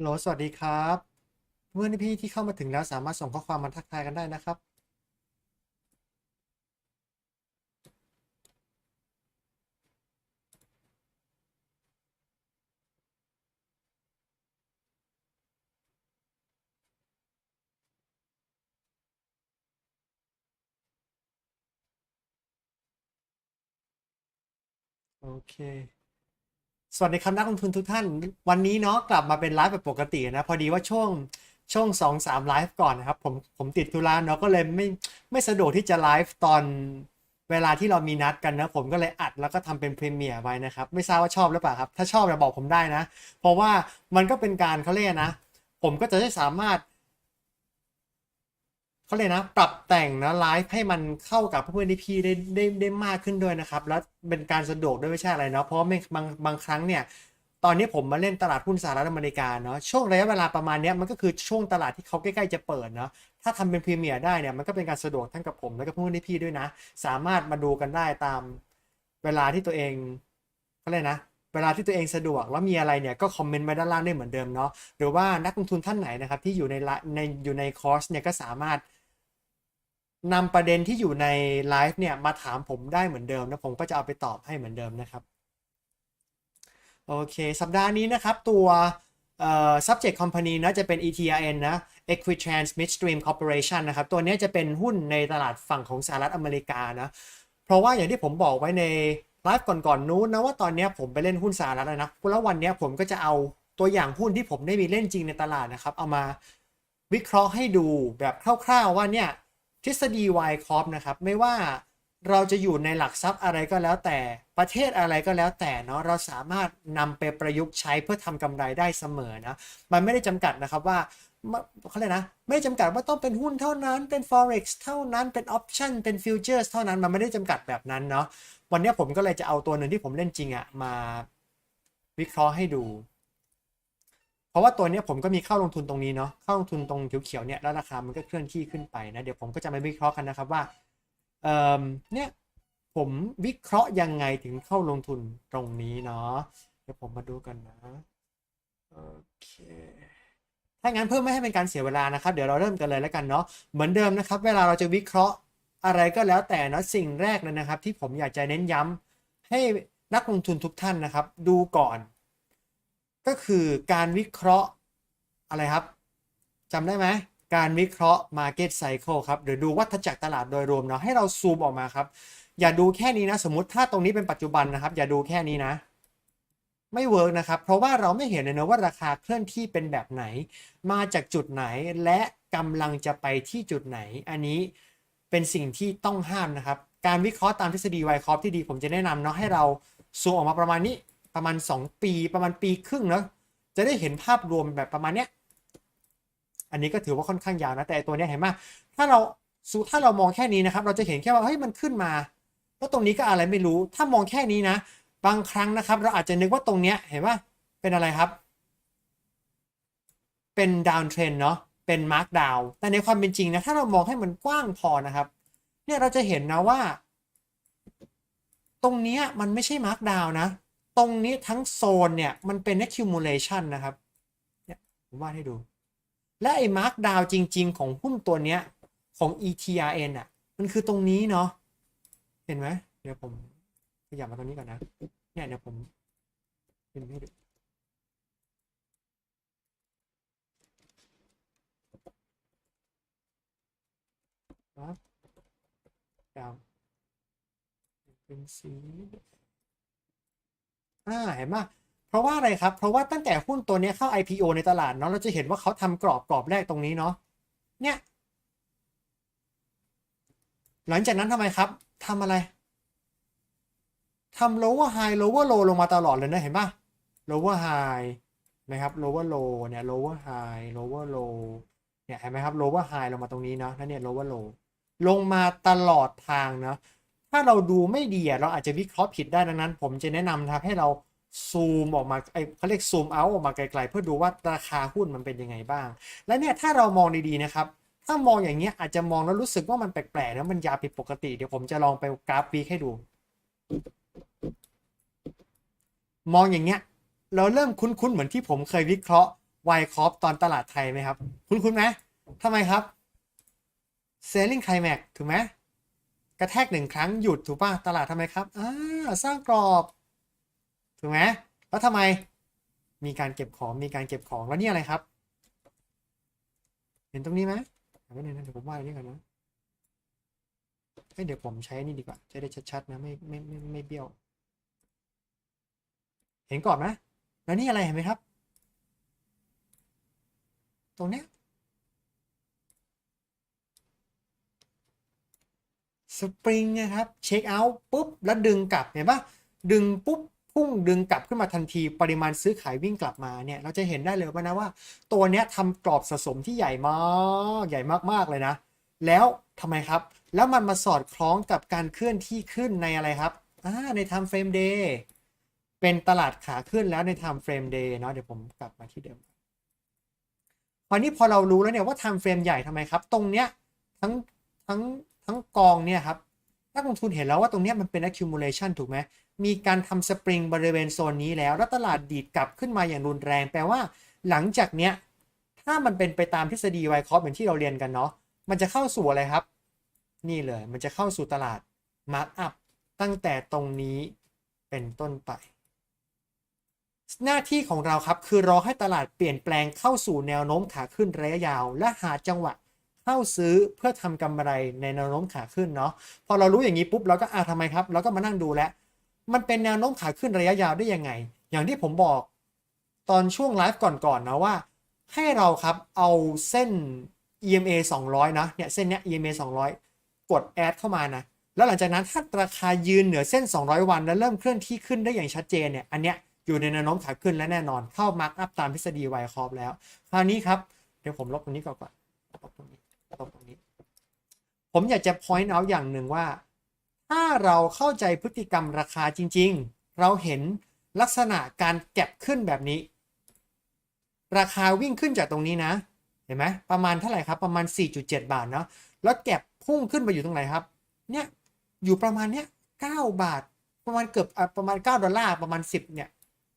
โหลสวัสดีครับ เพื่อนพี่ที่เข้ามาถึงแล้วสามารถส่งข้อความมาทักทายกันได้นะครับ โอเค สวัสดีครับนักลงทุนทุกท่าน วันนี้เนาะกลับมาเป็นไลฟ์แบบปกตินะพอดีว่าช่วงช่วงสองสามไลฟ์ก่อนนะครับผมผมติดธุระเนาะก็เลยไม่ไม่สะดวกที่จะไลฟ์ตอนเวลาที่เรามีนัดกันนะผมก็เลยอัดแล้วก็ทำเป็นพรีเมียร์ไว้นะครับ ไม่ทราบว่าชอบหรือเปล่าครับ ถ้าชอบจะบอกผมได้นะ เพราะว่ามันก็เป็นการเขาเรียกนะ ผมก็จะได้สามารถ เขาเลยนะ ปรับแต่งนะไลฟ์ให้มันเข้ากับเพื่อนๆที่พี่ได้ได้ได้มากขึ้นด้วยนะครับ แล้วเป็นการสะดวกด้วยไม่ใช่อะไรเนาะเพราะไม่บางบางครั้งเนี่ยตอนนี้ผมมาเล่นตลาดหุ้นสหรัฐอเมริกาเนาะช่วงระยะเวลาประมาณนี้มันก็คือช่วงตลาดที่เขาใกล้ๆจะเปิดเนาะถ้าทำเป็นพรีเมียร์ได้เนี่ยมันก็เป็นการสะดวกทั้งกับผมและกับเพื่อนๆที่พี่ด้วยนะ สามารถมาดูกันได้ตามเวลาที่ตัวเองเขาเรียนะ เวลาที่ตัวเองสะดวกแล้วมีอะไรเนี่ยก็คอมเมนต์มาด้านล่างได้เหมือนเดิมเนาะหรือว่านักลงทุนท่านไหนนะครับที่อยู่ในในอยู่ในคอร์สเนี่ยก็สามารถ นำประเด็นที่อยู่ในไลฟ์เนี่ยมาถามผมได้เหมือนเดิมนะผมก็จะเอาไปตอบให้เหมือนเดิมนะครับ โอเค สัปดาห์นี้นะครับตัวเอ่อ subject company นะจะเป็น ETRN นะ Equitrans Midstream Corporation นะครับ ตัวนี้จะเป็นหุ้นในตลาดฝั่งของสหรัฐอเมริกานะ เพราะว่าอย่างที่ผมบอกไว้ในไลฟ์ก่อนๆนู้นนะว่าตอนนี้ผมไปเล่นหุ้นสหรัฐแล้วนะแล้ววันนี้ผมก็จะเอาตัวอย่างหุ้นที่ผมได้มีเล่นจริงในตลาดนะครับ เอามาวิเคราะห์ให้ดูแบบคร่าวๆว่าเนี่ย ทฤษฎี Y Corp นะครับ ไม่ว่าเราจะอยู่ในหลักทรัพย์อะไรก็แล้วแต่ประเทศอะไรก็แล้วแต่เนาะเราสามารถนำไปประยุกต์ใช้เพื่อทำกำไรได้เสมอนะมันไม่ได้จำกัดนะครับว่าเขาเลยกนะไม่ได้จำกัดว่าต้องเป็นหุ้นเท่านั้นเป็น forex เท่านั้นเป็น option เป็น futures เท่านั้นมันไม่ได้จำกัดแบบนั้นเนาะวันนี้ผมก็เลยจะเอาตัวหนึ่งที่ผมเล่นจริงอะมาวิเคราะห์ให้ดู เพราะว่าตัวนี้ผมก็มีเข้าลงทุนตรงนี้เนาะเข้าลงทุนตรงเขียวๆเนี่ยแล้วราคามันก็เคลื่อนที่ขึ้นไปนะเดี๋ยวผมก็จะมาวิเคราะห์กันนะครับว่าเอ่อเนี่ยผมวิเคราะห์ยังไงถึงเข้าลงทุนตรงนี้เนาะเดี๋ยวผมมาดูกันนะโอเคถ้างั้นเพื่อไม่ให้เป็นการเสียเวลานะครับ เดี๋ยวเราเริ่มกันเลยแล้วกันเนาะเหมือนเดิมนะครับ เวลาเราจะวิเคราะห์อะไรก็แล้วแต่เนาะสิ่งแรกเลยนะครับ ที่ผมอยากจะเน้นย้ำให้นักลงทุนทุกท่านนะครับ ดูก่อน ก็คือการวิเคราะห์อะไรครับจำได้ไหมการวิเคราะห์ Market Cycle ครับหรือดูวัฏจักรตลาดโดยรวมเนาะให้เราซูมออกมาครับ อย่าดูแค่นี้นะ สมมติถ้าตรงนี้เป็นปัจจุบันนะครับ อย่าดูแค่นี้นะ ไม่เวิร์กนะครับ เพราะว่าเราไม่เห็นเลยนะว่าราคาเคลื่อนที่เป็นแบบไหน มาจากจุดไหนและกำลังจะไปที่จุดไหน อันนี้เป็นสิ่งที่ต้องห้ามนะครับ การวิเคราะห์ตามทฤษฎีไวคอฟที่ดีผมจะแนะนำเนาะให้เราซูมออกมาประมาณนี้ ประมาณ 2 ปีประมาณปีครึ่งเนาะจะได้เห็นภาพรวมแบบประมาณเนี้ยอันนี้ก็ถือว่าค่อนข้างยาวนะแต่ตัวนี้เห็นไหมถ้าเราสูถ้าเรามองแค่นี้นะครับ เราจะเห็นแค่ว่าเฮ้ยมันขึ้นมาแล้วตรงนี้ก็อะไรไม่รู้ ถ้ามองแค่นี้นะ บางครั้งนะครับ เราอาจจะนึกว่าตรงเนี้ยเห็นว่าเป็นอะไรครับ เป็นดาวเทรนเนาะเป็นมาร์กดาวแต่ในความเป็นจริงนะถ้าเรามองให้มันกว้างพอนะครับ เนี่ยเราจะเห็นนะว่า ตรงเนี้ยมันไม่ใช่มาร์กดาวนะ ตรงนี้ทั้งโซนเนี่ย มันเป็น accumulation นะครับ เนี่ยผมวาดให้ดู และไอ้มาร์กดาวจริง ๆ ของหุ้นตัวเนี้ย ของ ETRN อะ มันคือตรงนี้เนาะ เห็นไหม เดี๋ยวผมขยับมาตรงนี้ก่อนนะ เนี่ยเดี๋ยวผมพิมพ์ให้ดูครับดาวเป็นสี อ่าเห็นไหมเพราะว่าอะไรครับ เพราะว่าตั้งแต่หุ้นตัวนี้เข้า IPO ในตลาดเนาะเราจะเห็นว่าเขาทำกรอบกรอบแรกตรงนี้เนาะเนี่ย หลังจากนั้นทำไมครับทำอะไรทำ lower high lower low ลงมาตลอดเลยนะเห็นป่ะ lower high นะครับ lower low เนี่ย lower high lower low เนี่ยเห็นไหมครับ lower high ลงมาตรงนี้เนาะแล้วเนี่ย lower low ลงมาตลอดทางเนาะ ถ้าเราดูไม่ดีเราอาจจะวิเคราะห์ผิดได้ดังนั้น ผมจะแนะนำนะครับให้เราซูมออกมาไอเขาเรียกซูมเอาออกมาไกลๆ เพื่อดูว่าราคาหุ้นมันเป็นยังไงบ้าง และเนี่ยถ้าเรามองดีๆนะครับ ถ้ามองอย่างเงี้ยอาจจะมองแล้วรู้สึกว่ามันแปลกๆนะมันยาผิดปกติ เดี๋ยวผมจะลองไปกราฟวีคให้ดู มองอย่างเงี้ย เราเริ่มคุ้นๆ เหมือนที่ผมเคยวิเคราะห์ไวคอปตอนตลาดไทยไหมครับ คุณคุณไหมทำไมครับเซลลิงไคลแม็กถูกไหม กระแทกหนึ่งครั้งหยุดถูกป่ะตลาดทำไมครับอ่าสร้างกรอบ ถูกไหมแล้วทำไมมีการเก็บของมีการเก็บของแล้วนี่อะไรครับ เห็นตรงนี้ไหมเดี๋ยวนึงนะเดี๋ยวผมวาดอันนี้ก่อนนะเอ้ยเดี๋ยวผมใช้นี่ดีกว่า จะได้ชัดๆนะไม่ไม่ไม่ไม่เบี้ยว เห็นก่อนไหมแล้วนี่อะไรเห็นไหมครับ ตรงเนี้ย สปริงนะครับเช็คเอาท์ปุ๊บแล้วดึงกลับเห็นปะดึงปุ๊บพุ่งดึงกลับขึ้นมาทันทีปริมาณซื้อขายวิ่งกลับมาเนี่ยเราจะเห็นได้เลยว่านะว่า ตัวเนี้ยทำกรอบสะสมที่ใหญ่มากใหญ่มากๆเลยนะ แล้วทำไมครับ แล้วมันมาสอดคล้องกับการเคลื่อนที่ขึ้นในอะไรครับอ่าใน time frame day เป็นตลาดขาขึ้นแล้วใน time frame day เนาะเดี๋ยวผมกลับมาที่เดิมคราวนี้พอเรารู้แล้วเนี่ยว่า time frame ใหญ่ทำไมครับ ตรงเนี้ยทั้งทั้ง ทั้งกองเนี่ยครับนักลงทุนเห็นแล้วว่าตรงนี้มันเป็น accumulation ถูกไหม มีการทำสปริงบริเวณโซนนี้แล้ว แล้วตลาดดีดกลับขึ้นมาอย่างรุนแรง แปลว่าหลังจากเนี้ย ถ้ามันเป็นไปตามทฤษฎีไวคอฟเหมือนที่เราเรียนกันเนาะ มันจะเข้าสู่อะไรครับ นี่เลย มันจะเข้าสู่ตลาดมาร์กอัพตั้งแต่ตรงนี้เป็นต้นไป หน้าที่ของเราครับ คือรอให้ตลาดเปลี่ยนแปลงเข้าสู่แนวโน้มขาขึ้นระยะยาว และหาจังหวะ เข้าซื้อเพื่อทำกำไรในแนวโน้มขาขึ้นเนาะพอเรารู้อย่างนี้ปุ๊บเราก็อ่าทำไมครับ เราก็มานั่งดูแล้วมันเป็นแนวโน้มขาขึ้นระยะยาวได้ยังไง อย่างที่ผมบอกตอนช่วงไลฟ์ก่อนๆนะว่า ให้เราครับเอาเส้น EMA 200 นะเนี่ยเส้นเนี้ย EMA 200 กดแอดเข้ามานะแล้วหลังจากนั้นถ้าราคายืนเหนือเส้น 200 วัน แล้วเริ่มเคลื่อนที่ขึ้นได้อย่างชัดเจนเนี่ยอันเนี้ยอยู่ในแนวโน้มขาขึ้นและแน่นอนเข้ามาร์กอัพตามทฤษฎีไวคอฟแล้ว คราวนี้ครับ เดี๋ยวผมลบตรงนี้ก่อนก่อนลบตรงนี้ ตรงนี้ ผมอยากจะ point out อย่างหนึ่งว่า ถ้าเราเข้าใจพฤติกรรมราคาจริง ๆ เราเห็นลักษณะการแก็บขึ้นแบบนี้ ราคาวิ่งขึ้นจากตรงนี้นะ เห็นไหมประมาณเท่าไหร่ครับ ประมาณ 4.7 บาทเนาะแล้วแก็บพุ่งขึ้นไปอยู่ตรงไหนครับ เนี่ยอยู่ประมาณเนี้ย9บาท ประมาณเกือบอะประมาณ 9 ดอลลาร์ประมาณ 10เนี่ย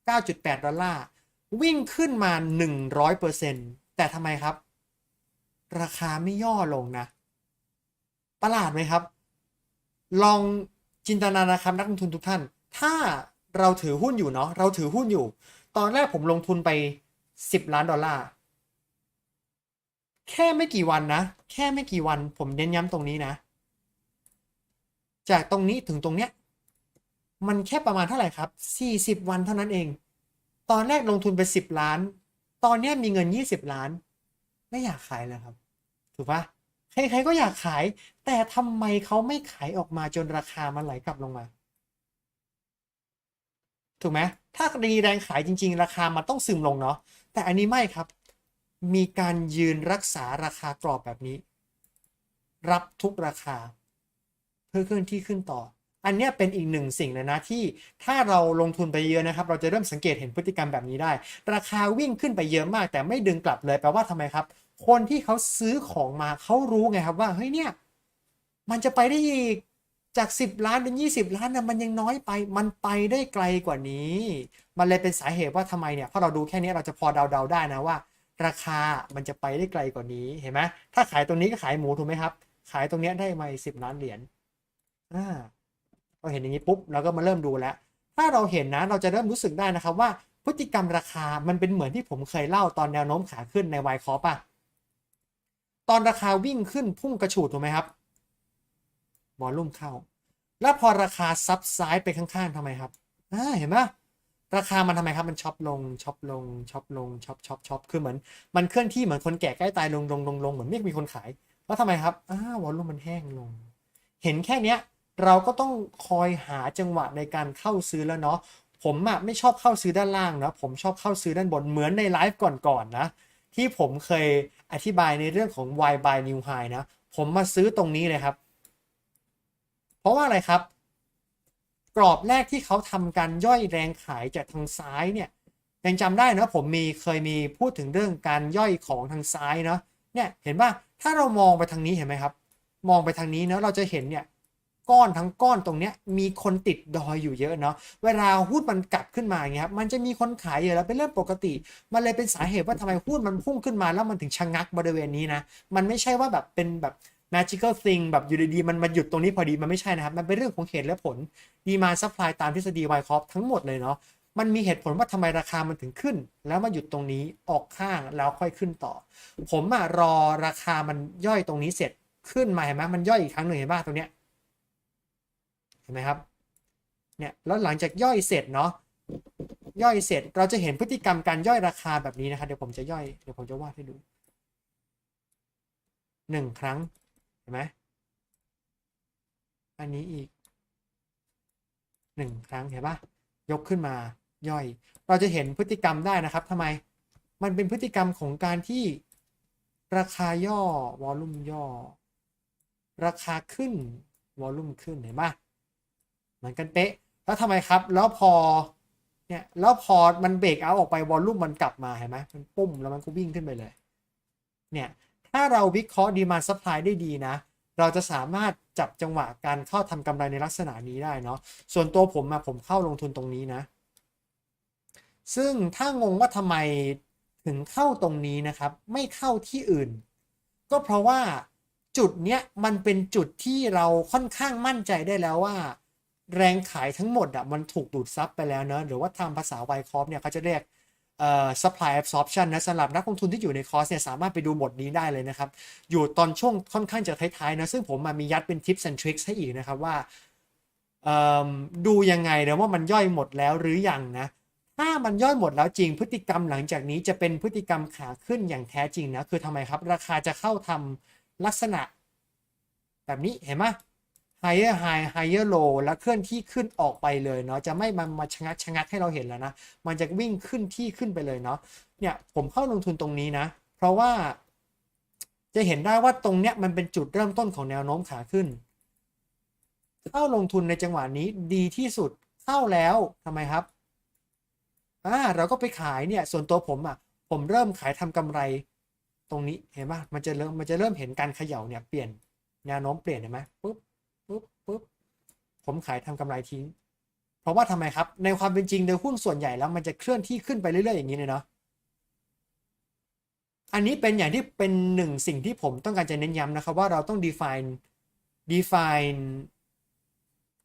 9.8 ดอลลาร์วิ่งขึ้นมา 100%แต่ทำไมครับ ราคาไม่ย่อลงนะ ประหลาดไหมครับ ลองจินตนานะครับนักลงทุนทุกท่าน ถ้าเราถือหุ้นอยู่เนาะเราถือหุ้นอยู่ ตอนแรกผมลงทุนไป 10 ล้านดอลลาร์แค่ไม่กี่วันนะ แค่ไม่กี่วันผมเน้นย้ำตรงนี้นะ จากตรงนี้ถึงตรงเนี้ย มันแค่ประมาณเท่าไหร่ครับ 40 วันเท่านั้นเอง ตอนแรกลงทุนไป 10 ล้าน ตอนเนี้ยมีเงิน 20 ล้าน ไม่อยากขายเลยครับ ถูกปะใครๆก็อยากขาย แต่ทำไมเขาไม่ขายออกมาจนราคามันไหลกลับลงมา ถูกไหมถ้ามีแรงขายจริง ๆ ราคามันต้องซึมลงเนาะแต่อันนี้ไม่ครับ มีการยืนรักษาราคากรอบแบบนี้ รับทุกราคา เพื่อเคลื่อนที่ขึ้นต่อ อันนี้เป็นอีกหนึ่งสิ่งเลยนะที่ถ้าเราลงทุนไปเยอะนะครับ เราจะเริ่มสังเกตเห็นพฤติกรรมแบบนี้ได้ ราคาวิ่งขึ้นไปเยอะมาก แต่ไม่ดึงกลับเลยแปลว่าทำไมครับ คนที่เขาซื้อของมาเขารู้ไงครับว่าเฮ้ยเนี่ยมันจะไปได้อีกจาก 10 ล้านเป็น20 ล้านนะมันยังน้อยไป มันไปได้ไกลกว่านี้ มันเลยเป็นสาเหตุว่าทำไมเนี่ยพอเราดูแค่นี้เราจะพอเดาๆได้นะว่า ราคามันจะไปได้ไกลกว่านี้เห็นไหมถ้าขายตรงนี้ก็ขายหมูถูกไหมครับ ขายตรงนี้ได้มาสิบล้านเหรียญอ่าเราเห็นอย่างนี้ปุ๊บเราก็มาเริ่มดูแล้ว ถ้าเราเห็นนะเราจะเริ่มรู้สึกได้นะครับว่าพฤติกรรมราคามันเป็นเหมือนที่ผมเคยเล่าตอนแนวโน้มขาขึ้นในไวคอปอะ ตอนราคาวิ่งขึ้นพุ่งกระฉูดถูกไหมครับวอลลุ่มเข้า แล้วพอราคาซับไซด์ไปข้างๆทำไมครับเห็นไหมราคามันทำไมครับมันช็อปลงช็อปลงช็อปลงช็อปช็อปช็อปคือเหมือนมันเคลื่อนที่เหมือนคนแก่ใกล้ตายลงลงลงลงเหมือนไม่มีคนขายแล้วทำไมครับอ้าววอลลุ่มมันแห้งลง เห็นแค่เนี้ยเราก็ต้องคอยหาจังหวะในการเข้าซื้อแล้วเนาะผมอะไม่ชอบเข้าซื้อด้านล่างนะผมชอบเข้าซื้อด้านบนเหมือนในไลฟ์ก่อนๆนนะที่ผมเคย อธิบายในเรื่องของ Y by New High นะ ผมมาซื้อตรงนี้เลยครับ เพราะว่าอะไรครับ กรอบแรกที่เขาทำการย่อยแรงขายจากทางซ้ายเนี่ยยังจำได้นะผมมีเคยมีพูดถึงเรื่องการย่อยของทางซ้ายเนาะเนี่ยเห็นป่ะถ้าเรามองไปทางนี้เห็นไหมครับ มองไปทางนี้เนาะเราจะเห็นเนี่ย ก้อนทั้งก้อนตรงเนี้ยมีคนติดดอยอยู่เยอะเนาะเวลาหุ้นมันกลับขึ้นมาอย่างเงี้ยครับมันจะมีคนขายอยู่แล้วเป็นเรื่องปกติ มันเลยเป็นสาเหตุว่าทำไมหุ้นมันพุ่งขึ้นมาแล้วมันถึงชะงักบริเวณนี้นะมันไม่ใช่ว่าแบบเป็นแบบ magical thing แบบอยู่ดีๆมันมาหยุดตรงนี้พอดีมันไม่ใช่นะครับ มันเป็นเรื่องของเหตุและผลดีมาซัพพลายตามทฤษฎีไวคอฟทั้งหมดเลยเนาะมันมีเหตุผลว่าทำไมราคามันถึงขึ้น แล้วมาหยุดตรงนี้ออกข้างแล้วค่อยขึ้นต่อ ผมอะรอราคามันย่อยตรงนี้เสร็จขึ้นมาเห็นไหมมันย่อยอีกครั้งหนึ่งเห็นป่ะตรงเนี้ยเห็น ไหมครับเนี่ยแล้วหลังจากย่อยเสร็จเนาะย่อยเสร็จเราจะเห็นพฤติกรรมการย่อยราคาแบบนี้นะครับเดี๋ยวผมจะย่อยเดี๋ยวผมจะวาดให้ดูหนึ่งครั้งเห็นไหมอันนี้อีกหนึ่งครั้งเห็นปะยกขึ้นมาย่อย เราจะเห็นพฤติกรรมได้นะครับทำไมมันเป็นพฤติกรรมของการที่ราคาย่อวอลลุ่มย่อ ราคาขึ้นวอลลุ่มขึ้นเห็นปะ เหมือนกันเป๊ะ แล้วทำไมครับ แล้วพอเนี่ยแล้วพอมันเบรกเอาออกไปวอลลุ่มมันกลับมาเห็นไหมมันปุ้มแล้วมันก็วิ่งขึ้นไปเลย เนี่ยถ้าเราวิเคราะห์ดีมาซัพพลายได้ดีนะ เราจะสามารถจับจังหวะการเข้าทำกำไรในลักษณะนี้ได้เนาะส่วนตัวผมมาผมเข้าลงทุนตรงนี้นะ ซึ่งถ้างงว่าทำไมถึงเข้าตรงนี้นะครับ ไม่เข้าที่อื่น ก็เพราะว่าจุดเนี้ยมันเป็นจุดที่เราค่อนข้างมั่นใจได้แล้วว่า แรงขายทั้งหมดอะมันถูกดูดซับไปแล้วเนอะหรือว่าทำภาษาไวคอฟเนี่ยเขาจะเรียกเอ่อ supply absorption นะสำหรับนักลงทุนที่อยู่ในคอร์สเนี่ยสามารถไปดูบทนี้ได้เลยนะครับ อยู่ตอนช่วงค่อนข้างจะท้ายๆนะซึ่งผมมามียัดเป็น tips and tricks ให้อีกนะครับว่าเอ่อดูยังไงนะว่ามันย่อยหมดแล้วหรือยังนะถ้ามันย่อยหมดแล้วจริงพฤติกรรมหลังจากนี้จะเป็นพฤติกรรมขาขึ้นอย่างแท้จริงนะคือทำไมครับ ราคาจะเข้าทำลักษณะ แบบนี้เห็นไหม higher high higher low แล้วเคลื่อนที่ขึ้นออกไปเลยเนาะจะไม่มามาชะงักชะงักให้เราเห็นแล้วนะ มันจะวิ่งขึ้นที่ขึ้นไปเลยเนาะเนี่ยผมเข้าลงทุนตรงนี้นะ เพราะว่า จะเห็นได้ว่าตรงเนี้ยมันเป็นจุดเริ่มต้นของแนวโน้มขาขึ้น เข้าลงทุนในจังหวะนี้ดีที่สุดเข้าแล้วทำไมครับอ่าเราก็ไปขายเนี่ยส่วนตัวผมอะ ผมเริ่มขายทำกำไรตรงนี้เห็นป่ะมันจะเริ่มมันจะเริ่มเห็นการเขย่าเนี่ยเปลี่ยนแนวโน้มเปลี่ยนเห็นไหมปุ๊บ ผมขายทำกำไรทิ้ง เพราะว่าทำไมครับ ในความเป็นจริงโดยหุ้นส่วนใหญ่แล้วมันจะเคลื่อนที่ขึ้นไปเรื่อย ๆ อย่างนี้เลยเนาะอันนี้เป็นอย่างที่เป็นหนึ่งสิ่งที่ผมต้องการจะเน้นย้ำนะครับ ว่าเราต้อง define define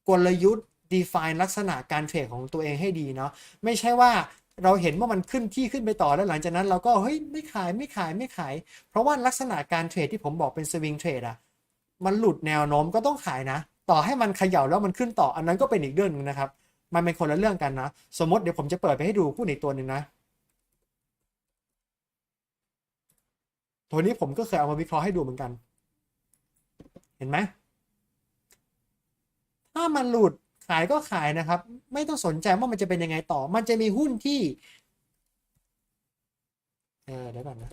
กลยุทธ์ define ลักษณะการเทรดของตัวเองให้ดีเนาะไม่ใช่ว่าเราเห็นว่ามันขึ้นที่ขึ้นไปต่อแล้วหลังจากนั้น เราก็เฮ้ยไม่ขายไม่ขายไม่ขาย เพราะว่าลักษณะการเทรดที่ผมบอกเป็นสวิงเทรดอะมันหลุดแนวโน้มก็ต้องขายนะ ต่อให้มันเขย่าแล้วมันขึ้นต่ออันนั้นก็เป็นอีกเรื่องหนึงนะครับ มันเป็นคนละเรื่องกันนะ สมมติเดี๋ยวผมจะเปิดไปให้ดูหุ้นอีกตัวหนึ่งนะ ตัวนี้ผมก็เคยเอามาวิเคราะห์ให้ดูเหมือนกัน เห็นไหมถ้ามันหลุดขายก็ขายนะครับ ไม่ต้องสนใจว่ามันจะเป็นยังไงต่อ มันจะมีหุ้นที่เออเดี๋ยวก่อนนะ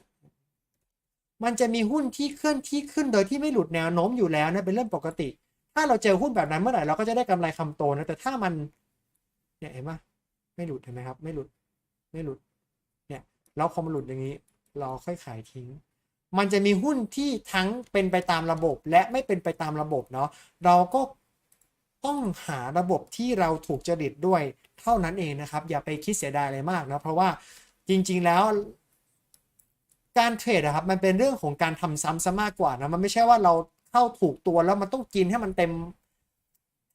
มันจะมีหุ้นที่เคลื่อนที่ขึ้นโดยที่ไม่หลุดแนวโน้มอยู่แล้วนะเป็นเรื่องปกติ ถ้าเราเจอหุ้นแบบนั้นเมื่อไหร่เราก็จะได้กำไรคำโตนะแต่ถ้ามันเนี่ยเห็นไหมไม่หลุดเห็นไหมครับ ไม่หลุดไม่หลุดเนี่ยแล้วพอมันหลุดอย่างนี้ เราค่อยขายทิ้ง มันจะมีหุ้นที่ทั้งเป็นไปตามระบบ และไม่เป็นไปตามระบบเนาะเราก็ต้องหาระบบที่เราถูกจริตด้วยเท่านั้นเองนะครับ อย่าไปคิดเสียดายอะไรมากนะเพราะว่าจริง ๆแล้วการเทรดอะครับมันเป็นเรื่องของการทำซ้ำซะมากกว่านะมันไม่ใช่ว่าเรา เข้าถูกตัวแล้วมันต้องกินให้มันเต็ม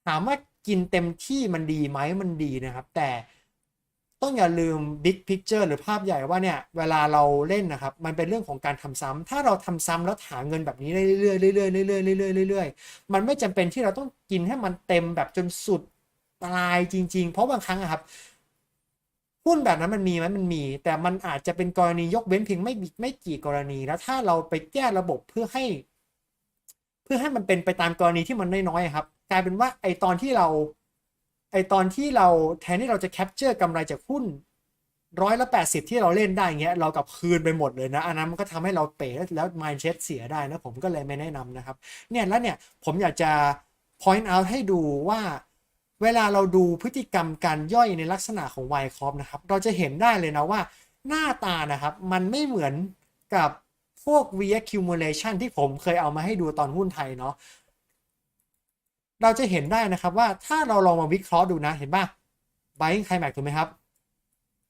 ถามว่ากินเต็มที่มันดีไหมมันดีนะครับ แต่ต้องอย่าลืม big picture หรือภาพใหญ่ว่าเนี่ย เวลาเราเล่นนะครับ มันเป็นเรื่องของการทำซ้ำถ้าเราทำซ้ำแล้วหาเงินแบบนี้เรื่อยๆเรื่อยๆเรื่อยๆเรื่อยๆเรื่อยๆเรื่อยๆมันไม่จำเป็นที่เราต้องกินให้มันเต็มแบบจนสุดปลายจริง ๆ เพราะบางครั้งครับหุ้นแบบนั้นมันมีไหมมันมี แต่มันอาจจะเป็นกรณียกเว้นเพียงไม่ไม่กี่กรณี แล้วถ้าเราไปแก้ระบบเพื่อให้ พื่อให้มันเป็นไปตามกรณีที่มันน้อยๆครับ กลายเป็นว่าไอตอนที่เรา ไอตอนที่เราแทนที่เราจะแคปเจอร์กำไรจากหุ้นร้อยละแปดสิบที่เราเล่นได้เงี้ยเรากับคืนไปหมดเลยนะอันนั้นมันก็ทำให้เราเป๋แล้ว mindset เสียได้นะผมก็เลยไม่แนะนำนะครับ เนี่ยแล้วเนี่ยผมอยากจะ point out ให้ดูว่าเวลาเราดูพฤติกรรมการย่อยในลักษณะของ y c o p นะครับ เราจะเห็นได้เลยนะว่าหน้าตานะครับ มันไม่เหมือนกับ พวก V accumulation ที่ผมเคยเอามาให้ดูตอนหุ้นไทยเนาะเราจะเห็นได้นะครับว่าถ้าเราลองมาวิเคราะห์ดูนะเห็นป่ะ buying climax ถูกไหมครับ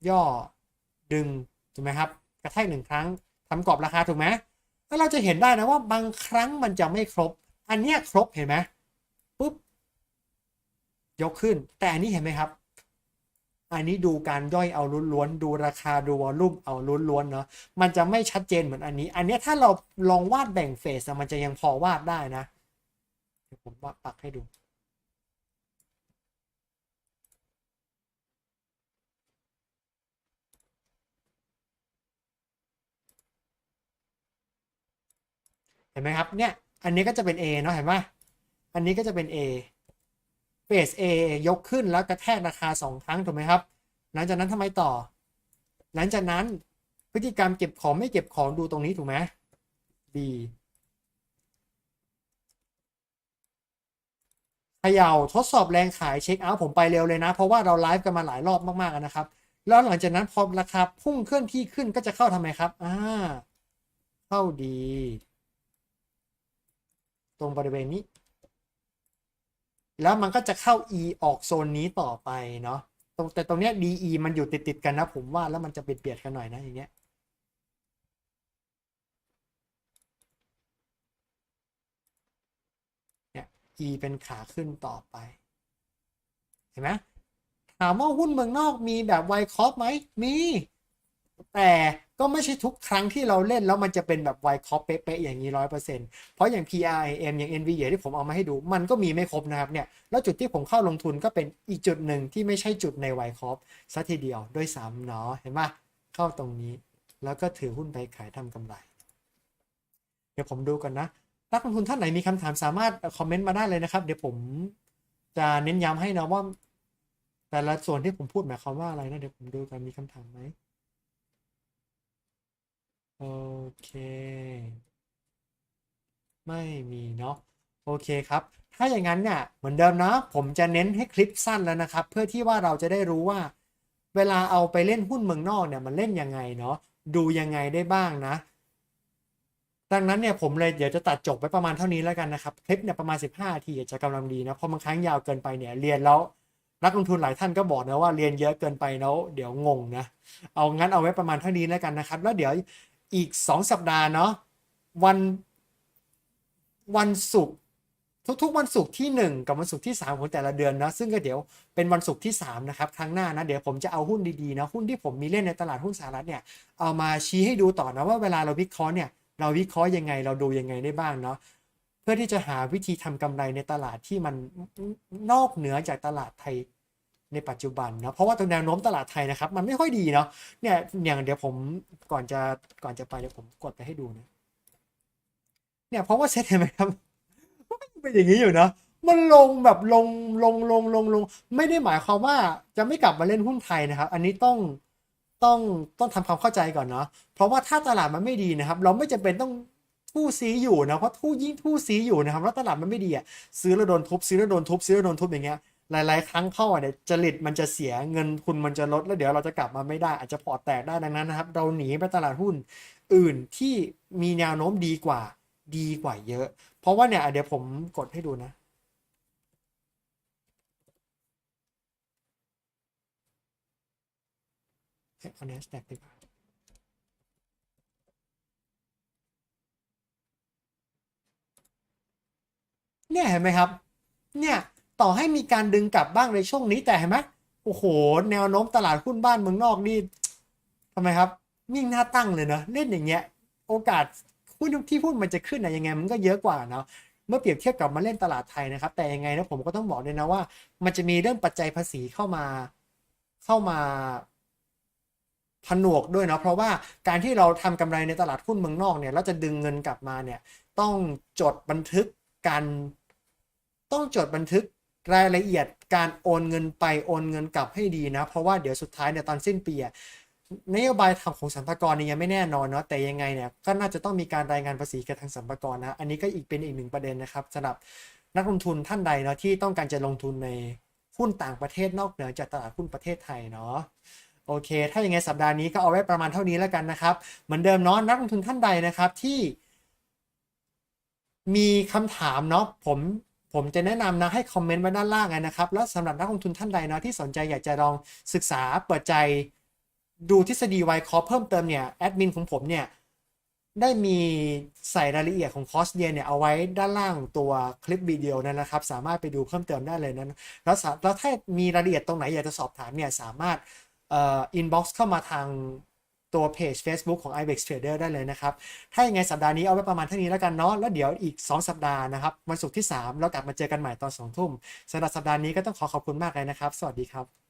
ย่อดึงถูกไหมครับ กระแทกหนึ่งครั้งทำกรอบราคาถูกไหมแล้วเราจะเห็นได้นะว่าบางครั้งมันจะไม่ครบ อันเนี้ยครบเห็นไหมปุ๊บยกขึ้น แต่อันนี้เห็นไหมครับ อันนี้ดูการย่อยเอาล้วนๆดูราคาดูวอลลุ่มเอาล้วนๆเนาะมันจะไม่ชัดเจนเหมือนอันนี้ อันนี้ถ้าเราลองวาดแบ่งเฟสอะมันจะยังพอวาดได้นะเดี๋ยวผมวาดปักให้ดูเห็นไหมครับเนี่ยอันนี้ก็จะเป็น A เนาะเห็นไหมอันนี้ก็จะเป็น A เฟส A ยกขึ้นแล้วกระแทกราคาสองครั้งถูกไหมครับ หลังจากนั้นทำไมต่อ หลังจากนั้นพฤติกรรมเก็บของไม่เก็บของดูตรงนี้ถูกไหม B เขย่าทดสอบแรงขายเช็คเอาท์ผมไปเร็วเลยนะ เพราะว่าเราไลฟ์กันมาหลายรอบมากๆนะครับ แล้วหลังจากนั้นพอราคาพุ่งเคลื่อนที่ขึ้นก็จะเข้าทำไมครับอ่าเข้าดี ตรงบริเวณนี้ แล้วมันก็จะเข้า E ออกโซนนี้ต่อไปเนาะตรงแต่ตรงเนี้ย DE มันอยู่ติดติดกันนะผมว่าแล้วมันจะเบียดๆกันหน่อยนะอย่างเงี้ยเนี่ย E เป็นขาขึ้นต่อไป เห็นไหมถามว่าหุ้นเมืองนอกมีแบบไวคอฟไหมมี แต่ก็ไม่ใช่ทุกครั้งที่เราเล่นแล้วมันจะเป็นแบบไวคอฟเป๊ะๆอย่างนี้ร้อยเปอร์เซ็นต์เพราะอย่าง PRIM อย่าง NVIDIA ที่ผมเอามาให้ดู มันก็มีไม่ครบนะครับเนี่ย แล้วจุดที่ผมเข้าลงทุนก็เป็นอีกจุดหนึ่งที่ไม่ใช่จุดในไวคอฟซะทีเดียวด้วยซ้ำเนาะเห็นปะเข้าตรงนี้ แล้วก็ถือหุ้นไปขายทำกำไร เดี๋ยวผมดูกันนะนักลงทุนท่านไหนมีคำถามสามารถคอมเมนต์มาได้เลยนะครับ เดี๋ยวผมจะเน้นย้ำให้นะว่า แต่ละส่วนที่ผมพูดหมายความว่าอะไรนะเดี๋ยวผมดูกันมีคำถามไหม โอเค ไม่มีเนาะโอเคครับ ถ้าอย่างนั้นเนี่ยเหมือนเดิมนะผมจะเน้นให้คลิปสั้นแล้วนะครับ เพื่อที่ว่าเราจะได้รู้ว่า เวลาเอาไปเล่นหุ้นเมืองนอกเนี่ยมันเล่นยังไงเนาะดูยังไงได้บ้างนะ ดังนั้นเนี่ยผมเลยเดี๋ยวจะตัดจบไว้ประมาณเท่านี้แล้วกันนะครับ คลิปเนี่ยประมาณ 15นาทีจะกำลังดีนะเพราะบางครั้งยาวเกินไปเนี่ยเรียนแล้วนักลงทุนหลายท่านก็บอกนะว่าเรียนเยอะเกินไปแล้วเดี๋ยวงงนะเอางั้นเอาไว้ประมาณเท่านี้แล้วกันนะครับ แล้วเดี๋ยว อีก 2 สัปดาห์เนาะวันวันศุกร์ทุกๆ วันศุกร์ที่ 1 กับวันศุกร์ที่ 3 ของแต่ละเดือนนะซึ่งก็เดี๋ยวเป็นวันศุกร์ที่ 3 นะครับ ครั้งหน้านะ เดี๋ยวผมจะเอาหุ้นดีๆนะหุ้นที่ผมมีเล่นในตลาดหุ้นสหรัฐเนี่ยเอามาชี้ให้ดูต่อนะว่าเวลาเราวิเคราะห์เนี่ยเราวิเคราะห์ยังไงเราดูยังไงได้บ้างเนาะเพื่อที่จะหาวิธีทำกำไรในตลาดที่มันนอกเหนือจากตลาดไทย ในปัจจุบันนะเพราะว่าตัวแนวโน้มตลาดไทยนะครับ มันไม่ค่อยดีเนาะเนี่ยอย่างเดี๋ยวผมก่อนจะก่อนจะไปเดี๋ยวผมกดไปให้ดูนะเนี่ยเพราะว่าเซ็ตเห็นไหมครับเป็นอย่างนี้อยู่นะมันลงแบบลงลงลงลงลง ไม่ได้หมายความว่าจะไม่กลับมาเล่นหุ้นไทยนะครับ อันนี้ต้องต้องต้องทำความเข้าใจก่อนเนาะเพราะว่าถ้าตลาดมันไม่ดีนะครับ เราไม่จำเป็นต้องทู่ซีอยู่นะเพราะทู่ยิ่งทู่ซีอยู่นะครับแล้วตลาดมันไม่ดีอะซื้อแล้วโดนทุบซื้อแล้วโดนทุบซื้อแล้วโดนทุบอย่างเงี้ย หลาย ๆ ครั้งเข้าเนี่ยจริตมันจะเสียเงินทุนมันจะลดแล้วเดี๋ยวเราจะกลับมาไม่ได้อาจจะพอแตกได้ดังนั้นนะครับ เราหนีไปตลาดหุ้นอื่นที่มีแนวโน้มดีกว่า ดีกว่าเยอะ เพราะว่าเนี่ยเดี๋ยวผมกดให้ดูนะเอ๊ะเอา NASDAQ ดีกว่าเนี่ยเห็นไหมครับ เนี่ย ต่อให้มีการดึงกลับบ้างในช่วงนี้แต่เห็นไหมโอ้โห แนวโน้มตลาดหุ้นบ้านเมืองนอกนี่ทำไมครับยิ่งน่าตั้งเลยเนอะเล่นอย่างเงี้ย โอกาสหุ้นที่หุ้นมันจะขึ้นอะยังไงมันก็เยอะกว่าเนาะเมื่อเปรียบเทียบกับมาเล่นตลาดไทยนะครับ แต่ยังไงนะผมก็ต้องบอกเลยนะว่า มันจะมีเรื่องปัจจัยภาษีเข้ามาเข้ามาผนวกด้วยเนาะเพราะว่าการที่เราทำกำไรในตลาดหุ้นเมืองนอกเนี่ยแล้วจะดึงเงินกลับมาเนี่ย ต้องจดบันทึกการต้องจดบันทึก รายละเอียดการโอนเงินไปโอนเงินกลับให้ดีนะ เพราะว่าเดี๋ยวสุดท้ายเนี่ยตอนสิ้นปีนโยบายทางของสรรพากรเนี่ยยังไม่แน่นอนเนาะแต่ยังไงเนี่ยก็น่าจะต้องมีการรายงานภาษีกับทางสรรพากรนะอันนี้ก็อีกเป็นอีกหนึ่งประเด็นนะครับสำหรับนักลงทุนท่านใดเนาะที่ต้องการจะลงทุนในหุ้นต่างประเทศนอกเหนือจากตลาดหุ้นประเทศไทยเนาะโอเค ถ้าอย่างไงสัปดาห์นี้ก็เอาไว้ประมาณเท่านี้แล้วกันนะครับ เหมือนเดิมเนาะนักลงทุนท่านใดนะครับที่มีคำถามเนาะผม ผมจะแนะนำนะให้คอมเมนต์ไว้ด้านล่างนะครับ แล้วสำหรับนักลงทุนท่านใดนะที่สนใจอยากจะลองศึกษาเปิดใจดูทฤษฎีไวคอเพิ่มเติมเนี่ยแอดมินของผมเนี่ยได้มีใส่รายละเอียดของคอร์สเรียนเนี่ยเอาไว้ด้านล่างตัวคลิปวิดีโอนั้นนะครับ สามารถไปดูเพิ่มเติมได้เลยนะแล้วแล้วถ้ามีรายละเอียดตรงไหนอยากจะสอบถามเนี่ยสามารถเอ่อ inbox เข้ามาทาง ตัวเพจ Facebook ของ ibex Trader ได้เลยนะครับ ถ้าอย่างไงสัปดาห์นี้เอาไว้ประมาณเท่านี้แล้วกันเนาะ แล้วเดี๋ยวอีก 2 สัปดาห์นะครับ วันศุกร์ที่ 3 เรากลับมาเจอกันใหม่ตอน 2 ทุ่มสำหรับสัปดาห์นี้ก็ต้องขอขอบคุณมากเลยนะครับ สวัสดีครับ